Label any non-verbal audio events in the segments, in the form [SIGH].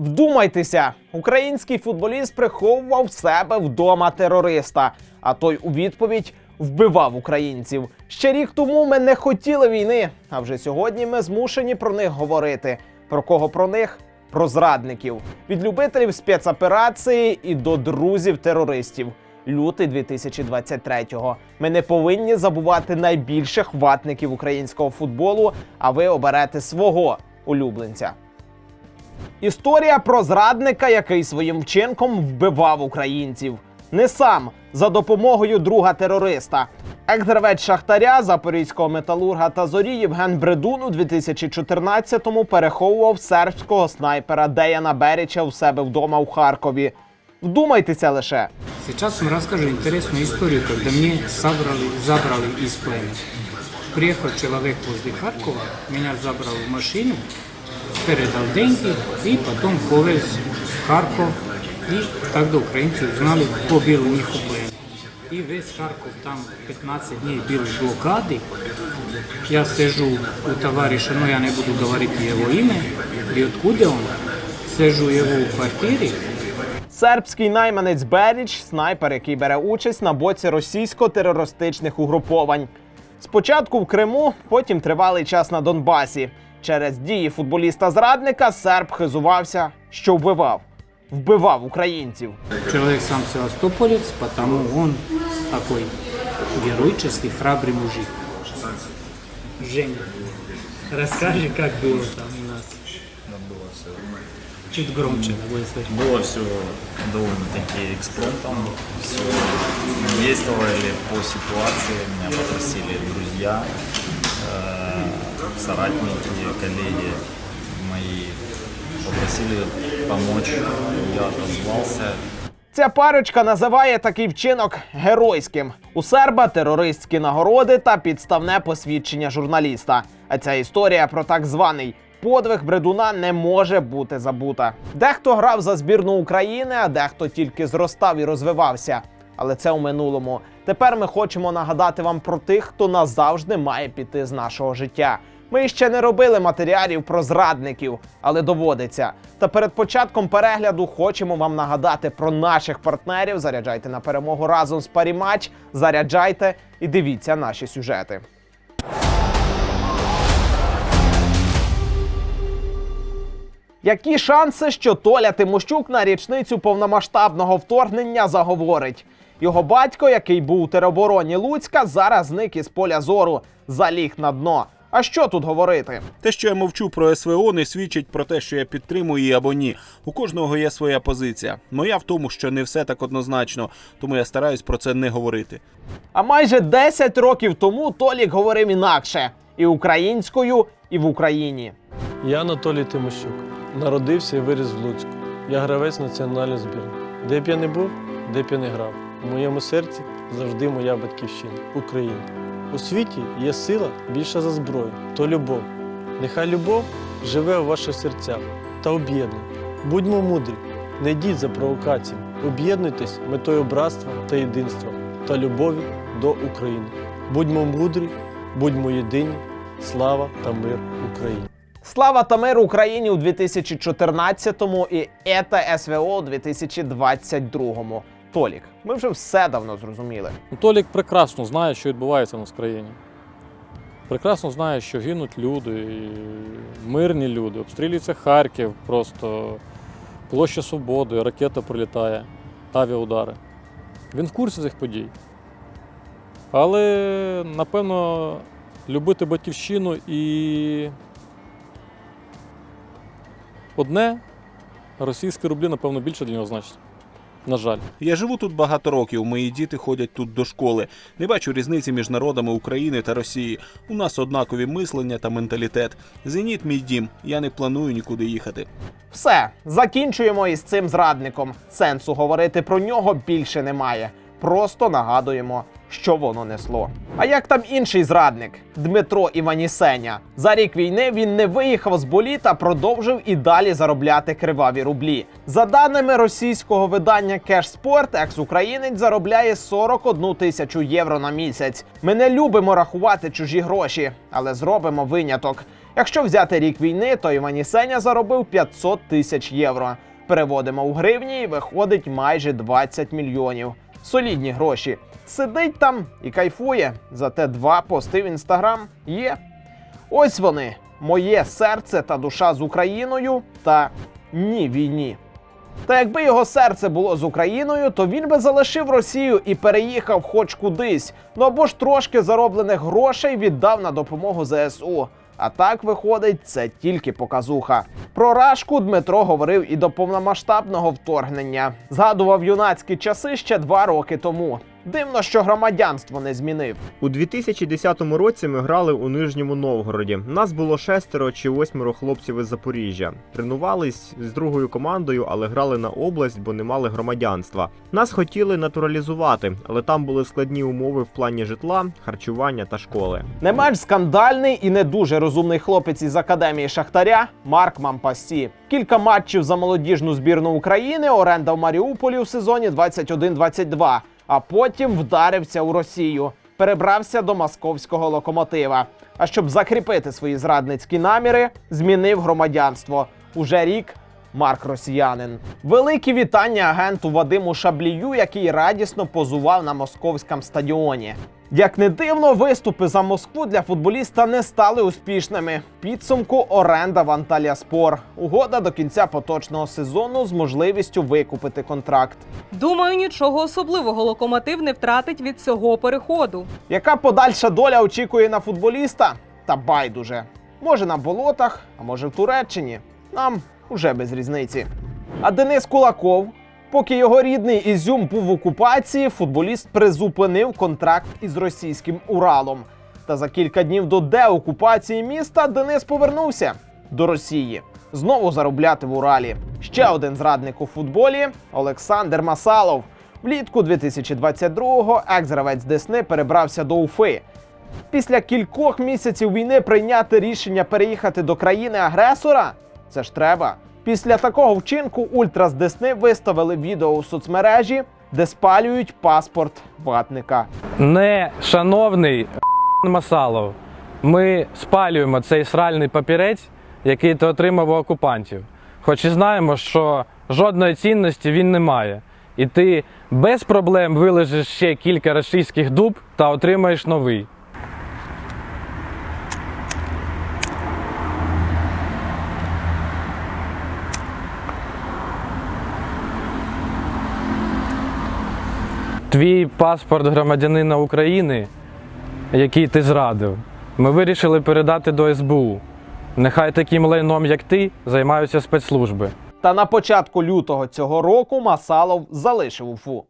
Вдумайтеся, український футболіст приховував себе вдома терориста, а той у відповідь вбивав українців. Ще рік тому ми не хотіли війни, а вже сьогодні ми змушені про них говорити. Про кого про них? Про зрадників від любителів спецоперації і до друзів терористів. Лютий 2023-го. Ми не повинні забувати найбільших ватників українського футболу, а ви оберете свого улюбленця. Історія про зрадника, який своїм вчинком вбивав українців. Не сам за допомогою друга терориста. Екс-гравець Шахтаря, запорізького металурга та зорі Євген Бредун у 2014-му переховував сербського снайпера Деяна Беріча у себе вдома у Харкові. Вдумайтеся лише. Сейчас вам расскажу интересную историю, когда мне собрали, забрали из плена. Приехал человек возле Харькова, меня забрал в машину, передал деньги и потом повез в Харьков. И тогда украинцы узнали, кто был у них в плене. И весь Харьков там 15 дней был в блокаде. Я сижу у товарища, но я не буду говорить его имя, и откуда он. Сижу его в квартире, Сербський найманець Беріч снайпер, який бере участь на боці російсько-терористичних угруповань. Спочатку в Криму, потім тривалий час на Донбасі. Через дії футболіста-зрадника серб хизувався, що вбивав. Вбивав українців. Человек сам севастополец, потому он такой героический, храбрый мужик. Женя, расскажи, как было там у нас. Чуть громче, будет слышно. Было все довольно-таки экспромтом, все действовали по ситуации, меня попросили друзья, э, соратники, коллеги мои попросили помочь, я отозвался, Ця парочка називає такий вчинок геройським. У серба терористські нагороди та підставне посвідчення журналіста. А ця історія про так званий подвиг бредуна не може бути забута. Дехто грав за збірну України, а дехто тільки зростав і розвивався. Але це у минулому. Тепер ми хочемо нагадати вам про тих, хто назавжди має піти з нашого життя. Ми ще не робили матеріалів про зрадників, але доводиться. Та перед початком перегляду хочемо вам нагадати про наших партнерів. Заряджайте на перемогу разом з Парімач, заряджайте і дивіться наші сюжети. Які шанси, що Толя Тимощук на річницю повномасштабного вторгнення заговорить? Його батько, який був у теробороні Луцька, зараз зник із поля зору, заліг на дно. А що тут говорити? Те, що я мовчу про СВО, не свідчить про те, що я підтримую її або ні. У кожного є своя позиція. Моя в тому, що не все так однозначно, тому я стараюсь про це не говорити. А майже 10 років тому Толік говорив інакше і українською, і в Україні. Я Анатолій Тимощук. Народився і виріс в Луцьку. Я гравець національної збірної. Де б я не був, де б я не грав. У моєму серці завжди моя батьківщина Україна. У світі є сила більша за зброю, то любов. Нехай любов живе у ваших серцях та об'єднує. Будьмо мудрі, не йдіть за провокаціями, об'єднуйтесь метою братства та єдинства та любові до України. Будьмо мудрі, будьмо єдині, слава та мир Україні! Слава та мир Україні у 2014-му і ЕТА СВО у 2022-му. Толік, ми вже все давно зрозуміли. Ну, Толік прекрасно знає, що відбувається в нас в країні. Прекрасно знає, що гинуть люди, мирні люди. Обстрілюється Харків, просто площа Свободи, ракета прилітає, авіаудари. Він в курсі цих подій. Але, напевно, любити батьківщину і одне російські рублі, напевно, більше для нього значить. На жаль. Я живу тут багато років. Мої діти ходять тут до школи. Не бачу різниці між народами України та Росії. У нас однакові мислення та менталітет. Зеніт мій дім. Я не планую нікуди їхати. Все, закінчуємо із цим зрадником. Сенсу говорити про нього більше немає. Просто нагадуємо, що воно несло. А як там інший зрадник Дмитро Іванісеня? За рік війни він не виїхав з болі та продовжив і далі заробляти криваві рублі. За даними російського видання Кешспорт, екс-українець заробляє 41 тисячу євро на місяць. Ми не любимо рахувати чужі гроші, але зробимо виняток. Якщо взяти рік війни, то Івані Сеня заробив 500 тисяч євро. Переводимо у гривні і виходить майже 20 мільйонів. Солідні гроші. Сидить там і кайфує. Зате два пости в інстаграм є. Ось вони: моє серце та душа з Україною та ні війні. Та якби його серце було з Україною, то він би залишив Росію і переїхав хоч кудись. Ну або ж трошки зароблених грошей віддав на допомогу ЗСУ. А так виходить, це тільки показуха. Про Рашку Дмитро говорив і до повномасштабного вторгнення. Згадував юнацькі часи ще два роки тому. Дивно, що громадянство не змінив. У 2010 році ми грали у Нижньому Новгороді. Нас було шестеро чи восьмеро хлопців із Запоріжжя. Тренувались з другою командою, але грали на область, бо не мали громадянства. Нас хотіли натуралізувати, але там були складні умови в плані житла, харчування та школи. Не менш скандальний і не дуже розумний хлопець із академії Шахтаря Марк Мампасі. Кілька матчів за молодіжну збірну України, оренда в Маріуполі у сезоні 21-22, а потім вдарився у Росію. Перебрався до московського локомотива. А щоб закріпити свої зрадницькі наміри, змінив громадянство. Уже рік Марк Росіянин. Великі вітання агенту Вадиму Шаблію, який радісно позував на московському стадіоні. Як не дивно, виступи за Москву для футболіста не стали успішними. Підсумку оренда в Анталія Спор. Угода до кінця поточного сезону з можливістю викупити контракт. Думаю, нічого особливого локомотив не втратить від цього переходу. Яка подальша доля очікує на футболіста? Та байдуже. Може на болотах, а може в Туреччині. Нам уже без різниці. А Денис Кулаков, поки його рідний Ізюм був в окупації, футболіст призупинив контракт із російським Уралом. Та за кілька днів до деокупації міста Денис повернувся до Росії. Знову заробляти в Уралі. Ще один зрадник у футболі Олександр Масалов. Влітку 2022-го екс-гравець Десни перебрався до Уфи. Після кількох місяців війни прийняти рішення переїхати до країни-агресора це ж треба. Після такого вчинку ультра з Десни виставили відео у соцмережі, де спалюють паспорт ватника. не шановний [LAUGHS] Масалов, ми спалюємо цей сральний папірець, який ти отримав у окупантів. Хоч і знаємо, що жодної цінності він не має. І ти без проблем вилежиш ще кілька російських дуб та отримаєш новий. Твій паспорт громадянина України, який ти зрадив, ми вирішили передати до СБУ. Нехай таким лайном, як ти, займаються спецслужби. Та на початку лютого цього року Масалов залишив Уфу.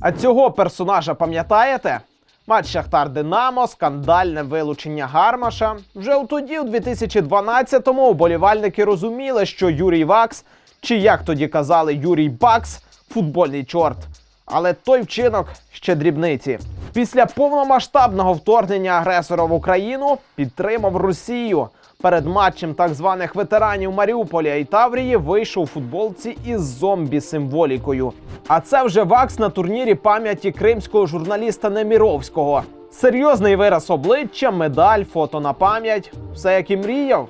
А цього персонажа пам'ятаєте? Матч Шахтар Динамо, скандальне вилучення Гармаша. Вже у тоді, у 2012-му, уболівальники розуміли, що Юрій Вакс, чи як тоді казали Юрій Бакс, футбольний чорт. Але той вчинок ще дрібниці. Після повномасштабного вторгнення агресора в Україну підтримав Росію. Перед матчем так званих ветеранів Маріуполя і Таврії вийшов у футболці із зомбі-символікою. А це вже вакс на турнірі пам'яті кримського журналіста Неміровського. Серйозний вираз обличчя, медаль, фото на пам'ять все як і мріяв.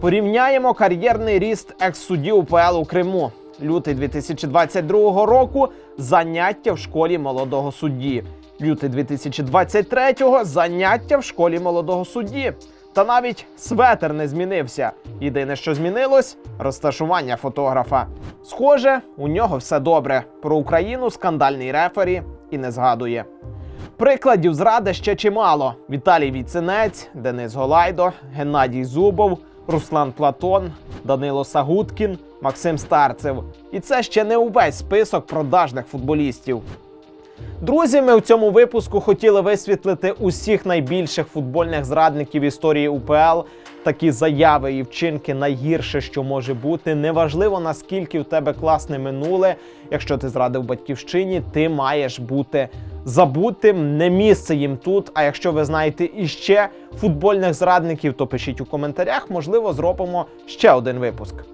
Порівняємо кар'єрний ріст екс-судді УПЛ у Криму. Лютий 2022 року заняття в школі молодого судді. Лютий 2023 заняття в школі молодого судді. Та навіть светер не змінився. Єдине, що змінилось розташування фотографа. Схоже, у нього все добре. Про Україну скандальний рефері і не згадує. Прикладів зради ще чимало: Віталій Віцинець, Денис Голайдо, Геннадій Зубов, Руслан Платон, Данило Сагуткін, Максим Старцев. І це ще не увесь список продажних футболістів. Друзі, ми в цьому випуску хотіли висвітлити усіх найбільших футбольних зрадників історії УПЛ. Такі заяви і вчинки найгірше, що може бути. Неважливо наскільки в тебе класне минуле. Якщо ти зрадив батьківщині, ти маєш бути забутим. Не місце їм тут. А якщо ви знаєте іще футбольних зрадників, то пишіть у коментарях. Можливо, зробимо ще один випуск.